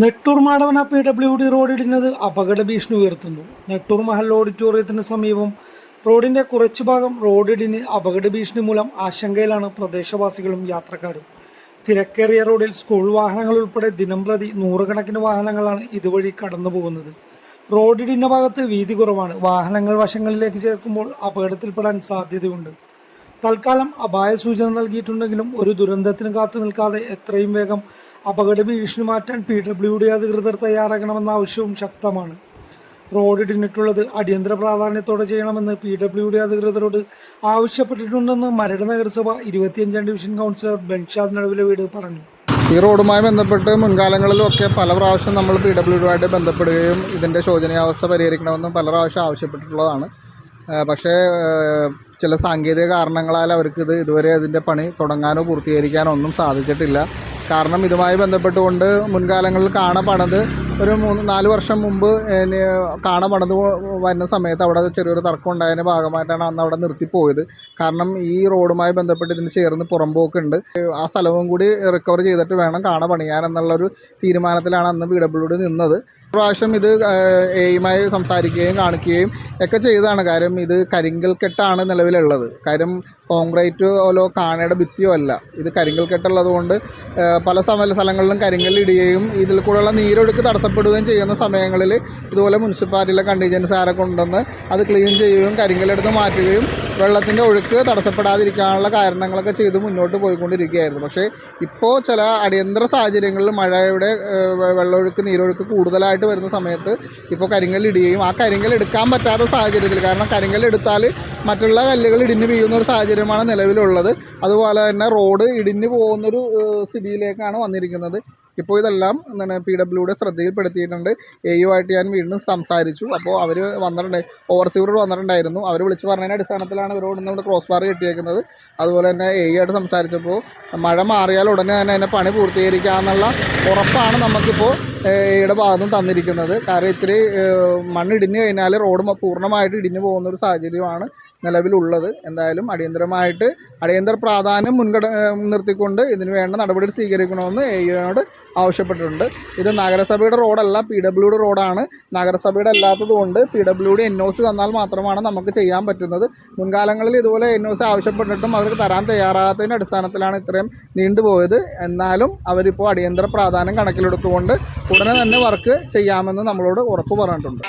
Nettoor Madavana P W D road ഇടിഞ്ഞത് അപകട ഭീഷണി ഉയർത്തുന്നു. നെട്ടൂർ മഹൽ ഓഡിറ്റോറിയത്തിന് സമീപം റോഡിന്റെ കുറച്ചു ഭാഗം റോഡിടിഞ്ഞ് അപകട ഭീഷണി മൂലം ആശങ്കയിലാണ് പ്രദേശവാസികളും യാത്രക്കാരും. തിരക്കേറിയ റോഡിൽ സ്കൂൾ വാഹനങ്ങൾ ഉൾപ്പെടെ ദിനംപ്രതി നൂറുകണക്കിന് വാഹനങ്ങളാണ് ഇതുവഴി കടന്നു പോകുന്നത് റോഡിടിഞ്ഞ ഭാഗത്ത് വീതി കുറവാണ്. വാഹനങ്ങൾ വശങ്ങളിലേക്ക് ചേർക്കുമ്പോൾ അപകടത്തിൽപ്പെടാൻ സാധ്യതയുണ്ട്. തൽക്കാലം അപായ സൂചന നൽകിയിട്ടുണ്ടെങ്കിലും ഒരു ദുരന്തത്തിന് കാത്തു നിൽക്കാതെ എത്രയും വേഗം അപകട ഭീഷണി മാറ്റാൻ പി ഡബ്ല്യു ഡി അധികൃതർ തയ്യാറാകണമെന്ന ആവശ്യവും ശക്തമാണ്. റോഡ് ഇടിഞ്ഞിട്ടുള്ളത് അടിയന്തര പ്രാധാന്യത്തോടെ ചെയ്യണമെന്ന് പി ഡബ്ല്യു ഡി അധികൃതരോട് ആവശ്യപ്പെട്ടിട്ടുണ്ടെന്ന് മരട് നഗരസഭ ഇരുപത്തിയഞ്ചാം ഡിവിഷൻ കൗൺസിലർ ബെൻഷാദ് നടുവിലെ വീട് പറഞ്ഞു. ഈ റോഡുമായി ബന്ധപ്പെട്ട് മുൻകാലങ്ങളിലൊക്കെ പല പ്രാവശ്യം നമ്മൾ പി ഡബ്ല്യു ഡിയുമായിട്ട് ബന്ധപ്പെടുകയും ഇതിന്റെ ശോചനീയാവസ്ഥ പരിഹരിക്കണമെന്നും പല പ്രാവശ്യം ആവശ്യപ്പെട്ടിട്ടുള്ളതാണ്. പക്ഷേ ചില സാങ്കേതിക കാരണങ്ങളാൽ അവർക്ക് ഇത് ഇതുവരെ അതിന്റെ പണി തുടങ്ങാനോ പൂർത്തീകരിക്കാനോ ഒന്നും സാധിച്ചിട്ടില്ല. കാരണം ഇതുമായി ബന്ധപ്പെട്ടുകൊണ്ട് മുൻകാലങ്ങളിൽ കാണ പണിത് ഒരു മൂന്ന് നാല് വർഷം മുമ്പ് ഇനി കാണ പണിത് വരുന്ന സമയത്ത് അവിടെ ചെറിയൊരു തർക്കം ഉണ്ടായതിന്റെ ഭാഗമായിട്ടാണ് അന്ന് അവിടെ നിർത്തിപ്പോയത്. കാരണം ഈ റോഡുമായി ബന്ധപ്പെട്ട് ഇതിന് ചേർന്ന് പുറമ്പോക്കുണ്ട്. ആ സ്ഥലവും കൂടി റിക്കവർ ചെയ്തിട്ട് വേണം കാണ പണിയാൻ എന്നുള്ളൊരു തീരുമാനത്തിലാണ് അന്ന് പി ഡബ്ല്യു ഡി നിന്നത്. പ്രാവശ്യം ഇത് എയുമായി സംസാരിക്കുകയും കാണിക്കുകയും ഒക്കെ ചെയ്തതാണ്. കാര്യം ഇത് കരിങ്കൽ കെട്ടാണ് നിലവിലുള്ളത്. കാര്യം കോൺക്രീറ്റോ ഓലോ കാണയുടെ ഭിത്തിയോ അല്ല. ഇത് കരിങ്കൽ കെട്ടുള്ളത് കൊണ്ട് പല സമ സ്ഥലങ്ങളിലും കരിങ്കൽ ഇടുകയും ഇതിൽ കൂടെയുള്ള നീരൊഴുക്ക് തടസ്സപ്പെടുകയും ചെയ്യുന്ന സമയങ്ങളിൽ ഇതുപോലെ മുനിസിപ്പാലിറ്റിയിലെ കണ്ടീജൻസാരെ കൊണ്ടുവന്ന് അത് ക്ലീൻ ചെയ്യുകയും കരിങ്കലെടുത്ത് മാറ്റുകയും വെള്ളത്തിന്റെ ഒഴുക്ക് തടസ്സപ്പെടാതിരിക്കാനുള്ള കാരണങ്ങളൊക്കെ ചെയ്ത് മുന്നോട്ട് പോയിക്കൊണ്ടിരിക്കുകയായിരുന്നു. പക്ഷേ ഇപ്പോൾ ചില അടിയന്തര സാഹചര്യങ്ങളിൽ മഴയുടെ വെള്ളമൊഴുക്ക് നീരൊഴുക്ക് കൂടുതലായിട്ട് വരുന്ന സമയത്ത് ഇപ്പോൾ കരിങ്കൽ ഇടുകയും ആ കരിങ്കൽ എടുക്കാൻ പറ്റാത്ത സാഹചര്യത്തിൽ കാരണം കരിങ്കൽ എടുത്താൽ മറ്റുള്ള കല്ലുകൾ ഇടിഞ്ഞ് വീഴുന്ന ഒരു സാഹചര്യമാണ് നിലവിലുള്ളത്. അതുപോലെ തന്നെ റോഡ് ഇടിഞ്ഞ് പോകുന്നൊരു സ്ഥിതിയിലേക്കാണ് വന്നിരിക്കുന്നത്. ഇപ്പോൾ ഇതെല്ലാം എന്താണ് പി ഡബ്ല്യുടെ ശ്രദ്ധയിൽപ്പെടുത്തിയിട്ടുണ്ട്. എ യു ആയിട്ട് ഞാൻ വീണ്ടും സംസാരിച്ചു. അപ്പോൾ അവർ വന്നിട്ടുണ്ട് ഓവർസീവർ വന്നിട്ടുണ്ടായിരുന്നു. അവർ വിളിച്ച് പറഞ്ഞതിന്റെ അടിസ്ഥാനത്തിലാണ് ഇവരോട് നമ്മുടെ ക്രോസ് ബാർ കെട്ടിയേക്കുന്നത്. അതുപോലെ തന്നെ എ ആയിട്ട് സംസാരിച്ചപ്പോൾ മഴ മാറിയാൽ ഉടനെ തന്നെ അതിനെ പണി പൂർത്തീകരിക്കാമെന്നുള്ള ഉറപ്പാണ് നമുക്കിപ്പോൾ എയുടെ ഭാഗത്തും തന്നിരിക്കുന്നത്. കാരണം ഇത്തിരി ഏഹ്, മണ്ണ് ഇടിഞ്ഞു കഴിഞ്ഞാൽ റോഡ് പൂർണമായിട്ട് ഇടിഞ്ഞു പോകുന്ന ഒരു സാഹചര്യമാണ് നിലവിലുള്ളത്. എന്തായാലും അടിയന്തരമായിട്ട് അടിയന്തര പ്രാധാന്യം മുൻഗണ നിർത്തിക്കൊണ്ട് ഇതിന് വേണ്ട നടപടി സ്വീകരിക്കണമെന്ന് എ യുനോട് ആവശ്യപ്പെട്ടിട്ടുണ്ട്. ഇത് നഗരസഭയുടെ റോഡല്ല പി ഡബ്ല്യുഡി റോഡാണ്. നഗരസഭയുടെ അല്ലാത്തത് കൊണ്ട് P W D N O C തന്നാൽ മാത്രമാണ് നമുക്ക് ചെയ്യാൻ പറ്റുന്നത്. മുൻകാലങ്ങളിൽ ഇതുപോലെ എൻ ഒ സി ആവശ്യപ്പെട്ടിട്ടും അവർക്ക് തരാൻ തയ്യാറാകാത്തതിന്റെ അടിസ്ഥാനത്തിലാണ് ഇത്രയും നീണ്ടുപോയത്. എന്നാലും അവരിപ്പോൾ അടിയന്തര പ്രാധാന്യം കണക്കിലെടുത്തുകൊണ്ട് ഉടനെ തന്നെ വർക്ക് ചെയ്യാമെന്ന് നമ്മളോട് ഉറപ്പ് പറഞ്ഞിട്ടുണ്ട്.